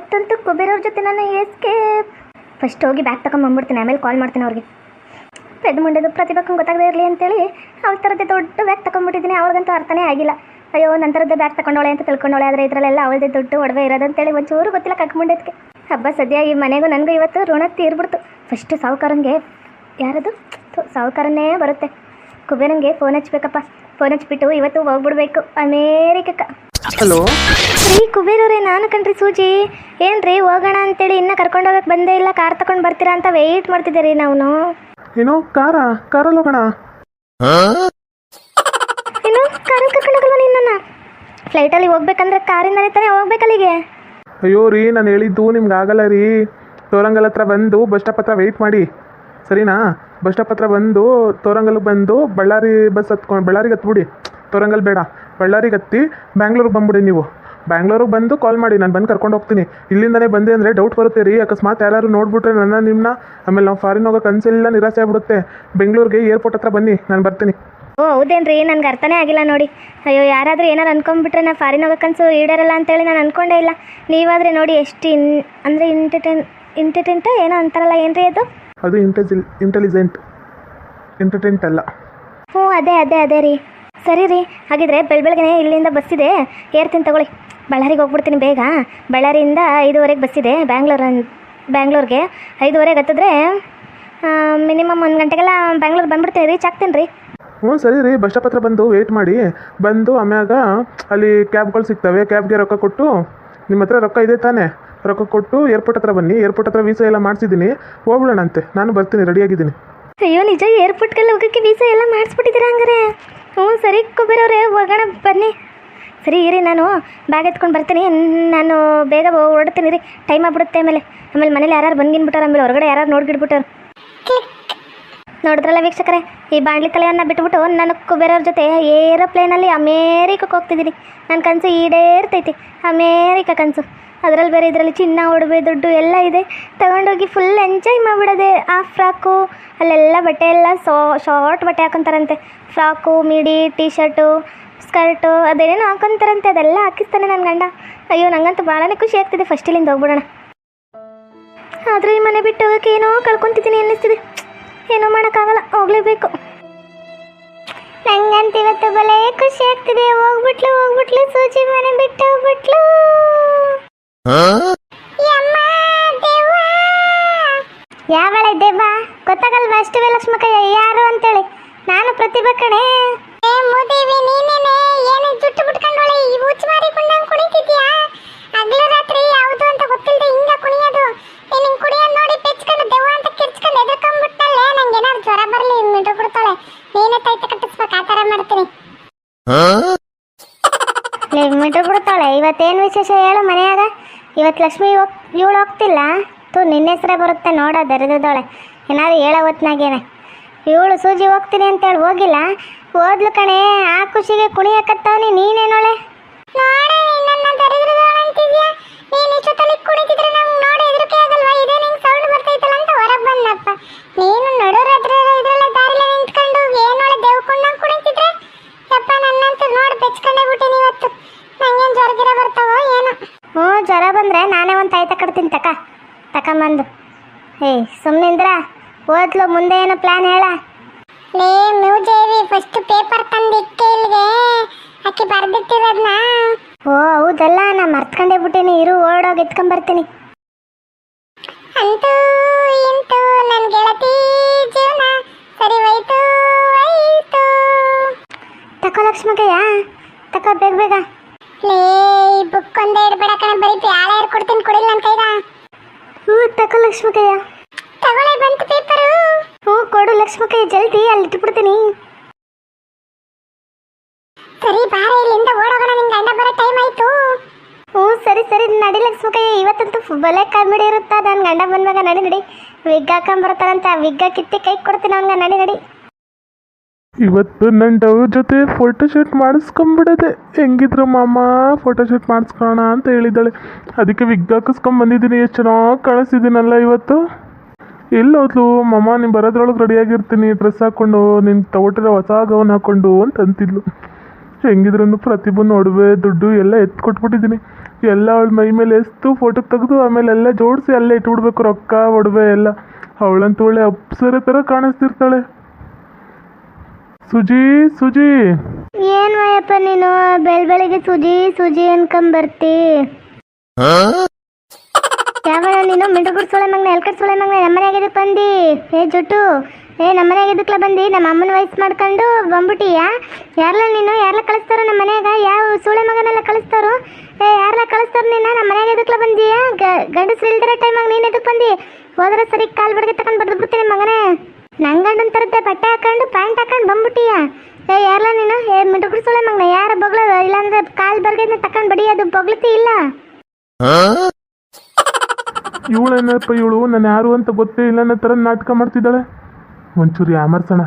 ಇವತ್ತಂತೂ ಕುಬೇರವ್ರ ಜೊತೆ ನಾನು ಎಸ್ಕೇಪ್ ಫಸ್ಟ್ ಹೋಗಿ ಬ್ಯಾಗ್ ತಗೊಂಬಂದ್ಬಿಡ್ತೀನಿ ಆಮೇಲೆ ಕಾಲ್ ಮಾಡ್ತೀನಿ ಅವ್ರಿಗೆ. ಪೆದ್ ಮುಂಡೆದು ಪ್ರತಿಭಕ್ಕಂಗೆ ಗೊತ್ತಾಗದೇ ಇರಲಿ ಅಂತೇಳಿ ಅವ್ರ ಥರದ್ದೇ ದೊಡ್ಡ ಬ್ಯಾಗ್ ತಗೊಂಡ್ಬಿಟ್ಟಿದ್ದೀನಿ, ಅವಳಿಗಂತೂ ಅರ್ಥನೇ ಆಗಿಲ್ಲ. ಅಯ್ಯೋ ನಂತರದ್ದು ಬ್ಯಾಗ್ ತಗೊಂಡೋಳೆ ಅಂತ ತಿಳ್ಕೊಂಡೋಳೆ, ಆದರೆ ಇದರಲ್ಲೆಲ್ಲ ಅವಳದೇ ದೊಡ್ಡ ಒಡವೆ ಇರೋದಂತೇಳಿ ಒಂಚೂರು ಗೊತ್ತಿಲ್ಲ ಕಕ್ಮುಂಡದಕ್ಕೆ ಹಬ್ಬ ಸದ್ಯ ಈ ಮನೆಗೂ ನನಗೂ ಇವತ್ತು ಋಣ ತೀರ್ಬಿಡ್ತು. ಫಸ್ಟ್ ಸಾವುಕಾರಂಗೆ ಯಾರದು? ಸಾವುಕಾರನೇ ಬರುತ್ತೆ. ಕುಬೇರಂಗೆ ಫೋನ್ ಹಚ್ಬೇಕಪ್ಪ. ಫೋನ್ ಹಚ್ಬಿಟ್ಟು, ಇವತ್ತು ಹೋಗ್ಬಿಡ್ಬೇಕು. ಅಮೇರಿಕಕ್ಕೆ. ಹಲೋ ರೀ ಕುಬೇರವ್ರೆ ನಾನು ಕಣ್ರಿ ಸೂಜಿ. ಏನ್ರಿ ಹೋಗೋಣ ಅಂತೇಳಿ ಇನ್ನೂ ಕರ್ಕೊಂಡು ಹೋಗಕ್ಕೆ ಬಂದೇ ಇಲ್ಲ ಕಾರ್ ತಗೊಂಡು ಬರ್ತೀರಾ ಅಂತ ವೆಯ್ಟ್ ಮಾಡ್ತಿದ್ದೆ ರೀ ನಾವು ಏನೋ ಕಾರ? ಕಾರಲ್ಲಿ ಹೋಗೋಣ? ಏನು ಕಾರಲ್ಲಿ ಕರ್ಕೊಂಡು ಹೋಗಲ್ವ ನಿನ್ನ ಫ್ಲೈಟಲ್ಲಿ ಹೋಗ್ಬೇಕಂದ್ರೆ ಕಾರಿಂದಲೇ ತಾನೇ ಹೋಗ್ಬೇಕಲ್ಲಿಗೆ? ಅಯ್ಯೋ ರೀ ನಾನು ಹೇಳಿದ್ದು ನಿಮ್ಗೆ ಆಗಲ್ಲ ರೀ. ತೋರಂಗಲ್ ಹತ್ರ ಬಂದು ಬಸ್ ಸ್ಟಾಪ್ ಹತ್ರ ವೆಯ್ಟ್ ಮಾಡಿ. ಸರಿನಾ? ಬಸ್ ಸ್ಟಾಪ್ ಹತ್ರ ಬಂದು ತೋರಂಗಲ್ಗೆ ಬಂದು ಬಳ್ಳಾರಿ ಬಸ್ ಹತ್ಕೊಂಡು ಬಳ್ಳಾರಿಗೆ ಹತ್ಬಿಡಿ. ತೋರಂಗಲ್ ಬೇಡ. ಬಳ್ಳಾರಿಗೆ ಹತ್ತಿ ಬ್ಯಾಂಗ್ಳೂರಿಗೆ ಬಂದ್ಬಿಡಿ ನೀವು. ಬ್ಯಾಂಗ್ಳೂರಿಗೆ ಬಂದು ಕಾಲ್ ಮಾಡಿ ನಾನು ಬಂದು ಕರ್ಕೊಂಡು ಹೋಗ್ತೀನಿ. ಇಲ್ಲಿಂದನೇ ಬಂದೆ ಅಂದರೆ ಡೌಟ್ ಬರುತ್ತೆ ರೀ. ಅಕಸ್ಮಾತ್ ಯಾರು ನೋಡಿಬಿಟ್ರೆ ನನ್ನ ನಿಮ್ಮನ್ನ ಆಮೇಲೆ ನಾವು ಫಾರಿನ್ ಹೋಗೋ ಕನಸೆಲ್ಲ ನಿರಾಸೆ ಆಗ್ಬಿಡುತ್ತೆ. ಬೆಂಗಳೂರಿಗೆ ಏರ್ಪೋರ್ಟ್ ಹತ್ರ ಬನ್ನಿ ನಾನು ಬರ್ತೀನಿ. ಓ ಹೌದೇನ್ರಿ? ನನಗೆ ಅರ್ಥನೇ ಆಗಿಲ್ಲ ನೋಡಿ. ಅಯ್ಯೋ ಯಾರಾದರೂ ಏನಾರು ಅನ್ಕೊಂಡ್ಬಿಟ್ರೆ ನಾನು ಫಾರಿನ್ ಹೋಗೋಕ್ಕನ್ಸು ಈಡೇರಲ್ಲ ಅಂತೇಳಿ ನಾನು ಅನ್ಕೊಂಡೇ ಇಲ್ಲ. ನೀವಾದರೆ ನೋಡಿ ಎಷ್ಟು ಇನ್ ಅಂದರೆ ಇಂಟರ್ಟೈನ್ ಇಂಟರ್ಟೆಂಟ ಏನೋ ಅಂತಾರಲ್ಲ ಏನ್ರಿ ಅದು? ಅದು ಇಂಟೆಲಿ ಇಂಟೆಲಿಜೆಂಟ್ ಎಂಟರ್ಟೈನ್ಟ್ ಅಲ್ಲ. ಹ್ಞೂ ಅದೇ ಅದೇ ಅದೇ ರೀ. ಸರಿ ರೀ ಹಾಗಿದ್ರೆ ಬೆಳ ಬೆಳಗ್ಗೆ ಇಲ್ಲಿಂದ ಬಸ್ಸಿದೆ ಏರ್ತೀನಿ ತಗೊಳ್ಳಿ. ಬಳ್ಳಾರಿಗೆ ಹೋಗ್ಬಿಡ್ತೀನಿ ಬೇಗ. ಬಳ್ಳಾರಿಯಿಂದ ಐದುವರೆಗೆ ಬಸ್ಸಿದೆ ಬ್ಯಾಂಗ್ಳೂರ್ ಬ್ಯಾಂಗ್ಳೂರ್ಗೆ. ಐದುವರೆಗೆ ಹತ್ತಿದ್ರೆ ಮಿನಿಮಮ್ ಒಂದು ಗಂಟೆಗೆಲ್ಲ ಬ್ಯಾಂಗ್ಳೂರ್ ಬಂದ್ಬಿಡ್ತೀನಿ ರೀಚ್ ಆಗ್ತೀನಿ ರೀ. ಹ್ಞೂ ಸರಿ ರೀ ಬಸ್ ಸ್ಟಾಪ್ ಹತ್ರ ಬಂದು ವೆಯ್ಟ್ ಮಾಡಿ. ಬಂದು ಆಮ್ಯಾಗ ಅಲ್ಲಿ ಕ್ಯಾಬ್ಗಳು ಸಿಗ್ತವೆ ಕ್ಯಾಬ್ಗೆ ರೊಕ್ಕ ಕೊಟ್ಟು ನಿಮ್ಮ ಹತ್ರ ರೊಕ್ಕ ಇದೆ ತಾನೇ. ರೊಕ್ಕ ಕೊಟ್ಟು ಏರ್ಪೋರ್ಟ್ ಹತ್ರ ಬನ್ನಿ. ಏರ್ಪೋರ್ಟ್ ಹತ್ರ ವೀಸಾ ಎಲ್ಲ ಮಾಡಿಸಿದ್ದೀನಿ. ಹೋಗ್ಬಿಡೋಣಂತೆ. ನಾನು ಬರ್ತೀನಿ ರೆಡಿಯಾಗಿದ್ದೀನಿ ಅಯ್ಯೋ ನಿಜ ಏರ್ಪೋರ್ಟ್ಗೆಲ್ಲ ಹೋಗೋಕ್ಕೆ ವೀಸಾ ಎಲ್ಲ ಮಾಡಿಸ್ಬಿಟ್ಟಿದ್ದೀರಾ ಹಂಗಾರೆ? ಹ್ಞೂ, ಸರಿ, ಕುಬೇರವ್ರೆ, ಹೋಗೋಣ, ಬನ್ನಿ. ಸರಿ, ಇರಿ, ನಾನು ಬ್ಯಾಗ್ ಎತ್ಕೊಂಡು ಬರ್ತೀನಿ. ನಾನು ಬೇಗ ಹೊರಡ್ತೀನಿ ರೀ ಟೈಮ್ ಆಗ್ಬಿಡುತ್ತೆ ಆಮೇಲೆ. ಆಮೇಲೆ ಮನೇಲಿ ಯಾರು ಬಂದಿನ್ಬಿಟ್ಟಾರ ಆಮೇಲೆ ಹೊರಗಡೆ ಯಾರು ನೋಡ್ಗಿಡ್ಬಿಟ್ಟಾರ. ನೋಡಿದ್ರಲ್ಲ ವೀಕ್ಷಕರೇ, ಈ ಬಾಣ್ಲಿ ತಲೆಯನ್ನು ಬಿಟ್ಬಿಟ್ಟು ನಾನು ಕುಬೇರವ್ರ ಜೊತೆ ಏರೋಪ್ಲೇನಲ್ಲಿ ಅಮೇರಿಕಕ್ಕೆ ಹೋಗ್ತಿದ್ದೀನಿ. ನನ್ನ ಕನಸು ಈಡೇರ್ತೈತಿ, ಅಮೇರಿಕ ಕನಸು. ಅದರಲ್ಲಿ ಬೇರೆ ಇದರಲ್ಲಿ ಚಿನ್ನ ಒಡವೆ ದುಡ್ಡು ಎಲ್ಲ ಇದೆ. ತಗೊಂಡೋಗಿ ಫುಲ್ ಎಂಜಾಯ್ ಮಾಡಿಬಿಡೋದೆ. ಆ ಫ್ರಾಕು, ಅಲ್ಲೆಲ್ಲ ಬಟ್ಟೆ ಎಲ್ಲ ಸೋ ಶಾರ್ಟ್ ಬಟ್ಟೆ ಹಾಕೊಂತಾರಂತೆ. Frock, midi T shirt skirt, ಅದೇನೇನೋ ಹಾಕೊಂತಾರಂತೆ. ಅದೆಲ್ಲ ಹಾಕಿಸ್ತಾನೆ ನನ್ನ ಗಂಡ. ಅಯ್ಯೋ ನನಗಂತೂ ಭಾಳನೇ ಖುಷಿ ಆಗ್ತಿದೆ. ಫಸ್ಟ್ ಇಲ್ಲಿಂದ ಹೋಗ್ಬಿಡೋಣ. ಆದರೂ ಈ ಮನೆ ಬಿಟ್ಟು ಹೋಗೋಕೆ ಏನೋ ಕಳ್ಕೊತಿದ್ದೀನಿ ಅನ್ನಿಸ್ತಿದೆ. ಏನೋ ಮಾಡೋಕ್ಕಾಗಲ್ಲ ಹೋಗ್ಲೇಬೇಕು. ನಂಗಂತ ಇವತ್ತು ಬಲೆ ಖುಷಿ ಆಗ್ತಿದೆ. ಹೋಗ್ಬಿಟ್ಲು ಹೋಗ್ಬಿಟ್ಲು ಸೂಜಿ ಮನೆ ಬಿಟ್ಟು ಹೋಗ್ಬಿಟ್ಲು. ಯಾವಳೆ ದೇವ ಗೊತ್ತಾಗಲ್ವಾ ಅಷ್ಟೇ ಲಕ್ಷ್ಮಕ್ಕ ಯಾರು ಅಂತೇಳಿ? ನಾನು ಪ್ರತಿಭಾ ಕಣೆ ಏ ಮೂದೇವಿ ನೀನೇನೆ ಏನು ಜುಟ್ಟು ಬಿಟ್ಕೊಂಡೋಳೆ ಈ ಹುಚ್ಚು ಮಾರಿಕೊಂಡಂಗೆ ಕುಣಿತಿದ್ಯಾ ಹಗಲು ರಾತ್ರಿ ಯಾವುದು ಅಂತ ಗೊತ್ತಿಲ್ಲದೆ ಹಿಂಗ ಕುಣಿಯೋದು ನೀನು ಹಿಂಗ್ ಕುಣಿಯೋದು ನೋಡಿ ಪೆಚ್ಕೊಂಡು ದೆವ್ವ ಅಂತ ಕಿರ್ಚ್ಕೊಂಡು ಎದ್ರಕೊಂಡ್ಬಿಟ್ಟಲ್ಲೇ ನಂಗೆ ಏನಾದ್ರು ಜ್ವರ ಬರಲಿ ಮಿಟ್ರು ಬಿಡ್ತಾಳೆ ನೀನೇ ತೈತ ಕಟ್ಟಿಸ್ಬೇಕು ಆ ಥರ ಮಾಡ್ತೀನಿ ಲೇ ಮಿಟ್ರು ಬಿಡ್ತಾಳೆ ಇವತ್ತೇನು ವಿಶೇಷ ಹೇಳು ಮನೆಯಾಗ? ಇವತ್ತು ಲಕ್ಷ್ಮಿ ಹೋಗ್ ಇವಳು ಹೋಗ್ತಿಲ್ಲ. ತು ನಿನ್ನ ಹೆಸರೇ ಬರುತ್ತೆ ನೋಡ ದರಿದ್ರದೋಳೆ ಏನಾದ್ರು ಹೇಳೋ ಇವಳು ಸೂಜಿ ಹೋಗ್ತೀನಿ ಅಂತೇಳಿ ಹೋಗಿಲ್ಲ. ಹೋದ್ಲು ಕಣೆ, ಆ ಖುಷಿಗೆ ಕುಣಿಯಕತ್ತವನಿ ನೀನೇನೋಳೆ? ಜ್ವರ ಬಂದರೆ ನಾನೇ ಒಂದು ತಾಯಿ ತಕೊಡ್ತೀನಿ ತಕ. ತಕೊಂಬಂದು. ಏಯ್ ಸುಮ್ಮನಿಂದ್ರ ಓದ್ಲು ಮುಂದೆ ಏನೋ ಪ್ಲಾನ್ ಹೇಳ? ಲೇ ಮ್ಯೂಜೇವಿ ಫಸ್ಟ್ ಪೇಪರ್ ತಂದಿಕ್ಕೆ ಇಲ್ಲಿಗೆ. ಅಕ್ಕಿ ಬರ್ದಿಟ್ಟಿರೋದ್ನ? ಓ ಹೌದಲ್ಲ ನಾ ಮರ್ತ್ಕೊಂಡೇ ಬಿಟ್ಟಿನಿ. ಇರು ಓಡೋಗಿ ಎತ್ಕೊಂಬರ್ತೀನಿ. ಅಂತೂ ಇಂತೂ ನನ್ನ ಗೆಳತಿ ಜೀವನ ಸರಿ ಹೋಯ್ತು ಹೋಯ್ತು. ತಕೋ ಲಕ್ಷ್ಮಕ್ಕಯ್ಯ ತಕೋ ಬೇಗ ಬೇಗ. ಲೇ ಈ ಬುಕ್ ಒಂದೇ ಇಡ್ಬೇಡ ಕಣ ಯಾರು ಕೊಡ್ತೀನಿ ಕೊಡಿಲ್ಲ ನನ್ನ ಈಗ? ಹ್ಞೂ ತಕೋ ಲಕ್ಷ್ಮಕಯ್ಯ. ತಗೊಳ್ಳೆ ಬಂತು ಪೇಪರು ಹ್ಞೂ ಕೊಡು ಲಕ್ಷ್ಮಕಯ್ಯ ಜಲ್ದಿ ಅಲ್ಲಿ ಇಟ್ಬಿಡ್ತೀನಿ. ಸರಿ ಬಾರ ಇಲ್ಲಿಂದ ಓಡೋಗೋಣ ನಿನ್ ಗಂಡ ಬರೋ ಟೈಮ್ ಆಯ್ತು. ಹ್ಞೂ ಸರಿ ಸರಿ ನಡಿ ಲಕ್ಷ್ಮಕಯ್ಯ ಇವತ್ತಂತೂ ಬಲೆ ಕಾಮಿಡಿ ಇರುತ್ತಾ? ನನ್ನ ಗಂಡ ಬಂದಾಗ ನಡಿ ನಡಿ. ವಿಗ್ ಹಾಕೊಂಬರ್ತಾನಂತ ಆ ವಿಗ್ಗ ಕಿತ್ತಿ ಕೈ ಕೊಡ್ತೀನಿ ಅವನ್ಗ ನಡಿ ನಡಿ. ಇವತ್ತು ನನ್ನ ಡವ್ ಜೊತೆ ಫೋಟೋ ಶೂಟ್ ಮಾಡಿಸ್ಕೊಂಬಿಡದೆ. ಹೆಂಗಿದ್ರು ಮಾಮ? ಫೋಟೋ ಶೂಟ್ ಮಾಡಿಸ್ಕೊಳ್ಳೋಣ ಅಂತ ಹೇಳಿದ್ದಾಳೆ. ಅದಕ್ಕೆ ವಿಗ್ ಹಾಕಿಸ್ಕೊಂಬಂದಿದ್ದೀನಿ ಎಷ್ಟು ಚೆನ್ನಾಗಿ ಕಾಣಿಸ್ತಿದ್ದೀನಲ್ಲ ಇವತ್ತು. ಎಲ್ಲೋದ್ಲು ಮಾಮ, ನೀನು ಬರೋದ್ರೊಳಗೆ ರೆಡಿಯಾಗಿರ್ತೀನಿ ಡ್ರೆಸ್ ಹಾಕ್ಕೊಂಡು ನೀನು ತಗೊಟ್ಟಿರೋ ಹೊಸ ಗೌನ್ ಹಾಕ್ಕೊಂಡು ಅಂತ ಅಂತಿದ್ಲು. ಹೆಂಗಿದ್ರು ಪ್ರತಿಭು ನೋಡುವೆ ದುಡ್ಡು ಎಲ್ಲ ಎತ್ತು ಕೊಟ್ಬಿಟ್ಟಿದ್ದೀನಿ ಎಲ್ಲ ಅವಳು ಮೈ ಮೇಲೆ ಎಸ್ತು ಫೋಟೋ ತೆಗೆದು, ಆಮೇಲೆ ಎಲ್ಲ ಜೋಡಿಸಿ ಅಲ್ಲೇ ಇಟ್ಬಿಡ್ಬೇಕು ರೊಕ್ಕ, ಒಡವೆ ಎಲ್ಲ. ಅವಳಂತೂ ಒಳ್ಳೆ ಅಪ್ಸರ ಥರ ಕಾಣಿಸ್ತಿರ್ತಾಳೆ. ಸುಜಿ ಸುಜಿ. ಏನ್ ವಯಪ್ಪ ನೀನು? ಬೆಳ್ ಬೆಳಿಗ್ಗೆ ಸುಜಿ ಸುಜಿ ಅನ್ಕೊಂಬರ್ತಿ ಯಾವನ ನೀನು? ಮಿಂಡ್ರುಗುಡ್ ಗುಡ್ಸೋಳೆ ಮಗ್ನ ಎಲ್ಕಟ್ ಸುಳೆ ಮಗ್ನ ಇದಕ್ಕೆ ಬಂದಿ. ಏ ಜುಟ್ಟು ಏ ನಮ್ಮನೆಯಾಗ ಇದಕ್ಲ ಬಂದಿ ನಮ್ಮ ಅಮ್ಮನ ವಯಸ್ಸು ಮಾಡ್ಕೊಂಡು ಬಂದ್ಬಿಟ್ಟಿಯಾ? ಯಾರ್ಲ ನೀನು? ಯಾರ್ಲ ಕಳಿಸ್ತಾರೋ ನಮ್ಮ ಮನೆಯಾಗ? ಯಾವ ಸೂಳೆ ಮಗನೆಲ್ಲ ಕಳಿಸ್ತಾರೋ? ಏ ಯಾರ್ಲ ಕಳಿಸ್ತಾರ ನಿನ್ನ? ನಮ್ಮ ಮನೆಯಾಗ ಎದಕ್ಲ ಬಂದಿಯಾ? ಗಂಡಸ್ರು ಇಲ್ದಿರೋ ಟೈಮಾಗ ನೀನು ಎದಕ್ಕೆ ಬಂದಿ? ಹೋದ್ರೆ ಸರಿ ಕಾಲ್ ಬಡ್ಗೆ ತಗೊಂಡು ಬಡ್ದು ಬಿಡ್ತೀನಿ ಮಗನೇ. ನಂಗ್ ಗಂಡನ್ ತರತ್ತೆ ಬಟ್ಟೆ ಹಾಕೊಂಡು ಪ್ಯಾಂಟ್ ಹಾಕೊಂಡು ಬಂದ್ಬಿಟ್ಟಿಯ? ಏ ಯಾರಲ್ಲ ನೀನು? ಏ ಮಿಟುಗುಡ್ ಸುಳೆ ಮಗನ, ಯಾರ ಬಗ್ಲ? ಇಲ್ಲಾಂದ್ರೆ ಕಾಲ್ ಬರ್ಗೈದ್ನ ತಕೊಂಡ್ ಅದು ಬಗ್ಲತಿ ಇಲ್ಲ. ಇವಳೇನಪ್ಪ ಇವಳು? ನಾನು ಯಾರು ಅಂತ ಗೊತ್ತೇ ಇಲ್ಲ ಅನ್ನೋ ಥರ ನಾಟಕ ಮಾಡ್ತಿದ್ದಾಳೆ. ಒಂಚೂರು ಆಮರ್ಸಣ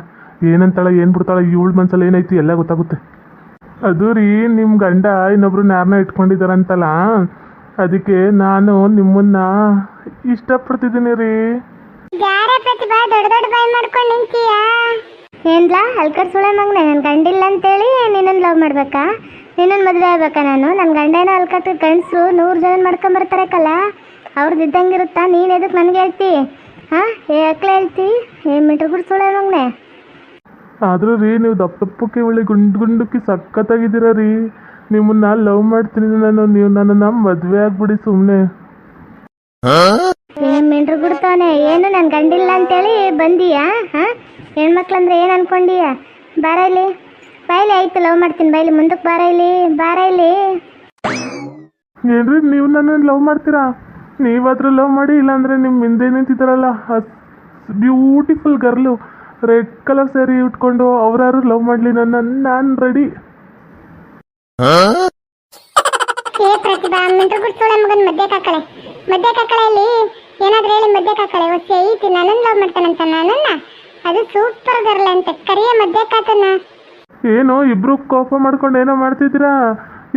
ಏನಂತಾಳೆ, ಏನು ಬಿಡ್ತಾಳೆ, ಇವಳ ಮನ್ಸಲ್ಲಿ ಏನೈತಿ ಎಲ್ಲ ಗೊತ್ತಾಗುತ್ತೆ. ಅದು ರೀ ನಿಮ್ಮ ಗಂಡ ಇನ್ನೊಬ್ರು ಯಾರನ್ನ ಇಟ್ಕೊಂಡಿದಾರಂತಲ್ಲ ಅದಕ್ಕೆ ನಾನು ನಿಮ್ಮನ್ನ ಇಷ್ಟಪಡ್ತಿದ್ದೀನಿ ರೀ. ಯಾರ ಪ್ರತಿಭಾ ದೊಡ್ಡ ದೊಡ್ಡ ಬಾಯ್ ಮಾಡ್ಕೊಂಡು ನಿಂತೀಯಾ? ಏನ್ಲಾ ಹಲ್ಕರ್ ಸುಳೆ ಮಗನೆ ನನ್ನ ಗಂಡಿಲ್ಲ ಅಂತೇಳಿ ನಿನ್ನನ್ನು ಲವ್ ಮಾಡ್ಬೇಕಾ? ನಿನ್ನನ್ನು ಮದುವೆ ಆಗ್ಬೇಕಾ ನಾನು? ನನ್ನ ಗಂಡೇನ ಅಲ್ಕಟ್ ಗಂಡಸರು ನೂರು ಜನ ಮಾಡ್ಕೊಂಬರ್ತಾರೆ ಕಲ್ಲ ಅವ್ರದ್ದು ಇದ್ದಂಗಿರುತ್ತಾ? ನೀನು ಎದಕ್ಕೆ ನನಗೆ ಹೇಳ್ತಿ? ಹಾಂ ಅಕ್ಲೆ ಹೇಳ್ತಿ? ಏ ಕೂಡ ಸುಳೆ ಮಗನೆ. ಆದರೂ ರೀ ನೀವು ದಪ್ಪ ದಪ್ಪಕ್ಕೆ ಒಳ್ಳೆ ಗುಂಡು ಗುಂಡುಕ್ಕೆ ಸಖತ್ತಾಗಿದ್ದೀರ ರೀ. ನಿಮ್ಮನ್ನ ಲವ್ ಮಾಡ್ತೀನಿ ನಾನು. ನೀವು ನನ್ನನ್ನು ಮದುವೆ ಆಗ್ಬಿಡಿ ಸುಮ್ಮನೆ ಏನ್ ಮಿಂಟ್ರು ಬಿಡ್ತಾನೆ ಏನು ನನ್ನ ಗಂಡಿಲ್ಲ ಅಂತೇಳಿ ಬಂದೀಯಾ? ಹಾಂ? ಹೆಣ್ಮಕ್ಳಂದ್ರೆ ಏನು ಅನ್ಕೊಂಡೀಯ? ಬಾರ ಇಲ್ಲಿ. ಬಾಯ್ಲಿ ಆಯ್ತು ಲವ್ ಮಾಡ್ತೀನಿ. ಬಾಯ್ಲಿ ಮುಂದಕ್ಕೆ ಬಾರ ಇಲ್ಲಿ. ಬಾರ ಇಲ್ಲಿ. ಏನ್ರಿ ನೀವು ನನ್ನ ಲವ್ ಮಾಡ್ತೀರಾ? ನೀವಾದ್ರೂ ಲವ್ ಮಾಡಿ ಇಲ್ಲಾಂದ್ರೆ ನಿಮ್ಮ ಹಿಂದೆ ನಿಂತಿದ್ದಾರಲ್ಲ. Beautiful girl red colour sari ಉಟ್ಕೊಂಡು ಅವ್ರಾರು ಲವ್ ಮಾಡಲಿ ನನ್ನ ನಾನು ರೆಡಿ ಹೇ ಪ್ರತಿಭಾ ಮಿಂಟ್ರು ಬಿಡ್ಸೋಳೆ ಮಗನ್ ಮದ್ದೆ ಕಾಕಳೆ ಮದ್ದೆ ಕಾಕಳೆಯಲ್ಲಿ ಏನಾದ್ರೂ ಹೇಳಿ ಮದ್ಯಕ್ಕೆ ಹಾಕಳೆ ಒಸಿ ಐತಿ ನನ್ನನ್ನು ಲವ್ ಮಾಡ್ತಾನಂತ ನನ್ನನ್ನ? ಅದು ಸೂಪರ್ ಗರ್ಲ್ ಅಂತ ಕರಿಯ ಮದ್ಯಕ್ಕೆ ಕಾತನ ಏನು ಇಬ್ರು ಕೋಪ ಮಾಡ್ಕೊಂಡು ಏನೋ ಮಾಡ್ತಿದ್ದೀರಾ?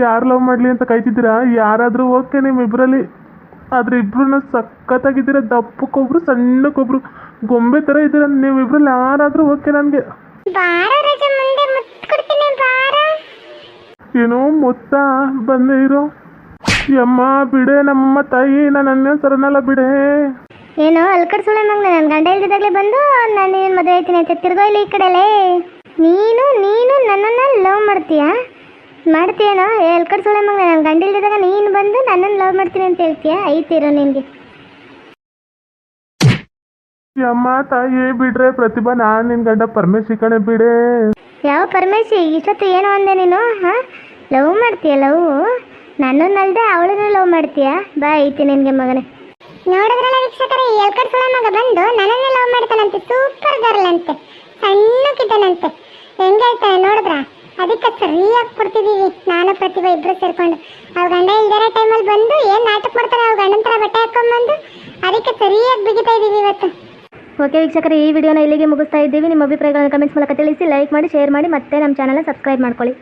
ಯಾರು ಲವ್ ಮಾಡಲಿ ಅಂತ ಕಾಯ್ತಿದ್ದೀರಾ ಯಾರಾದರೂ ಓಕೆ ನಿಮ್ಮಿಬ್ಬರಲ್ಲಿ ಆದ್ರೆ ಇಬ್ರು ಸಖತ್ತಾಗಿದ್ದೀರಾ? ದಪ್ಪಕ್ಕೊಬ್ರು ಸಣ್ಣಕ್ಕೊಬ್ರು ಗೊಂಬೆ ಥರ ನೀವು ನೀವಿಬ್ರಲ್ಲಿ ಯಾರಾದರೂ ಓಕೆ ನನಗೆ? ಬಾರ ರಾಜ ಮುಂದೆ ಮುತ್ತು ಕೊಡ್ತೀನಿ ಬಾರ. ಏನೋ ಮುತ್ತ ಬಂದೇ ಇರೋ. ಯಮ್ಮ ಬಿಡೆ ನಮ್ಮ ತಾಯಿ ನನ್ನ ಸರನಲ್ಲ ಬಿಡೆ. ಏನು ಅಲ್ಕಡ್ ಸುಳೆ ಮಗನ ನನ್ನ ಗಂಡ ಇಲ್ದಿದ್ದಾಗಲೇ ಬಂದು ನಾನು ಏನು ಮದುವೆ ಆಯ್ತೀನಿ ಅಂತ ತಿರ್ಗೋ ಇಲ್ಲಿ ಈ ಕಡೆಲೇ. ನೀನು ನೀನು ನನ್ನನ್ನು ಲವ್ ಮಾಡ್ತೀಯಾ? ಮಾಡ್ತೀಯೇನೋ? ಏ ಅಲ್ಕಡ್ ಸುಳೆ ಮಗನ ನನ್ನ ಗಂಡ ಇಲ್ದಿದ್ದಾಗ ನೀನು ಬಂದು ನನ್ನನ್ನು ಲವ್ ಮಾಡ್ತೀನಿ ಅಂತ ಹೇಳ್ತೀಯಾ? ಐತಿರೋ ನಿನಗೆ ಯಮ್ಮ ತಾಯಿ ಬಿಡ್ರೆ ಪ್ರತಿಭಾ ನಾನು ನಿನ್ನ ಗಂಡ ಪರಮೇಶಿ ಕಣೆ ಬಿಡೆ. ಯಾವ ಪರಮೇಶಿ ಇಷ್ಟೊತ್ತು ಏನು ಅಂದೆ ನೀನು ಹಾಂ? ಲವ್ ಮಾಡ್ತೀಯ ಲವ್ ನನ್ನನ್ನಲ್ದೆ ಅವಳನ್ನು ಲವ್ ಮಾಡ್ತೀಯಾ? ಬಾ, ಐತಿ ನಿನಗೆ ಮಗನೇ. ನೋಡಿದ್ರಲ್ಲ ವೀಕ್ಷಕರೇ ಎಲ್ಕಡ್ ಸುಳ ಮಗ ಬಂದು ನನ್ನನ್ನೇ ಲವ್ ಮಾಡ್ತಾನಂತೆ ಸೂಪರ್ ಗರ್ಲ್ ಅಂತೆ, ಸಣ್ಣ ಹೆಂಗೆ ಹೆಂಗೈತೆ ನೋಡಿದ್ರ? ಅದಕ್ಕೆ ಸರಿಯಾಗಿ ಕೊಡ್ತಿದ್ದೀವಿ, ನಾನು, ಪ್ರತಿಭಾ ಇಬ್ರು ಸೇರ್ಕೊಂಡು. ಅವ್ರ ಗಂಡ ಇಲ್ದಿರೋ ಟೈಮಲ್ಲಿ ಬಂದು ಏನು ನಾಟಕ ಮಾಡ್ತಾರೆ ಅವ್ರ ಗಂಡನ ಥರ ಬಟ್ಟೆ ಹಾಕೊಂಡ್ಬಂದು ಅದಕ್ಕೆ ಸರಿಯಾಗಿ ಬಿಗಿತಾ ಇದ್ದೀವಿ ಇವತ್ತು. ಓಕೆ ವೀಕ್ಷಕರೇ, ಈ ವಿಡಿಯೋನ ಇಲ್ಲಿಗೆ ಮುಗಿಸ್ತಾ ಇದ್ದೀವಿ. ನಿಮ್ಮ ಅಭಿಪ್ರಾಯಗಳನ್ನು ಕಮೆಂಟ್ಸ್ ಮೂಲಕ ತಿಳಿಸಿ ಲೈಕ್ ಮಾಡಿ ಶೇರ್ ಮಾಡಿ, ಮತ್ತೆ ನಮ್ಮ ಚಾನಲ್ನ ಸಬ್ಸ್ಕ್ರೈಬ್ ಮಾಡ್ಕೊಳ್ಳಿ.